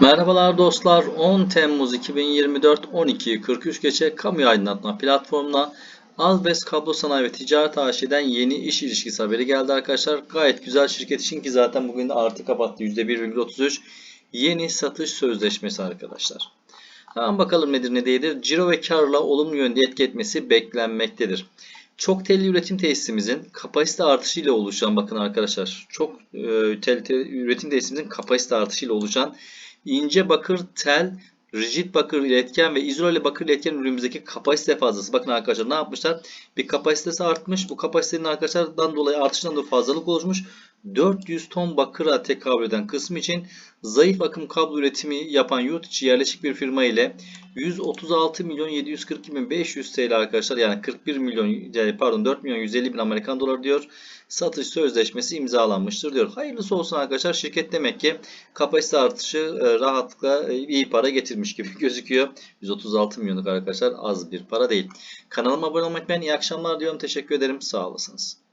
Merhabalar dostlar. 10 Temmuz 2024 12.43 geçe kamu aydınlatma platformuna Alves Kablo Sanayi ve Ticaret AŞ'den yeni iş ilişkisi haberi geldi arkadaşlar. Gayet güzel şirket için ki zaten bugün de artı kapattı %1,33 yeni satış sözleşmesi arkadaşlar. Hemen bakalım nedir ne değildir. Ciro ve karla olumlu yönde etki etmesi beklenmektedir. Çok telli üretim tesisimizin kapasite artışıyla oluşan bakın arkadaşlar çok e, tel, tel üretim tesisimizin kapasite artışıyla oluşan ince bakır tel, rigid bakır iletken ve izole bakır iletken ürünümüzdeki kapasite fazlası. Bakın arkadaşlar ne yapmışlar? Bir kapasitesi artmış. Bu kapasitenin arkadaşlardan dolayı artışından dolayı fazlalık oluşmuş. 400 ton bakıra tekabül eden kısmı için zayıf akım kablo üretimi yapan yurt içi yerleşik bir firma ile 136 milyon 742 bin 500 TL arkadaşlar yani 41 milyon pardon 4 milyon 150 bin Amerikan doları diyor. Satış sözleşmesi imzalanmıştır diyor. Hayırlısı olsun arkadaşlar. Şirket demek ki kapasite artışı e, rahatlıkla e, iyi para getirmiş gibi gözüküyor. 136 milyonluk arkadaşlar az bir para değil. Kanalıma abone olmayı unutmayın. İyi akşamlar diyorum. Teşekkür ederim. Sağ olasınız.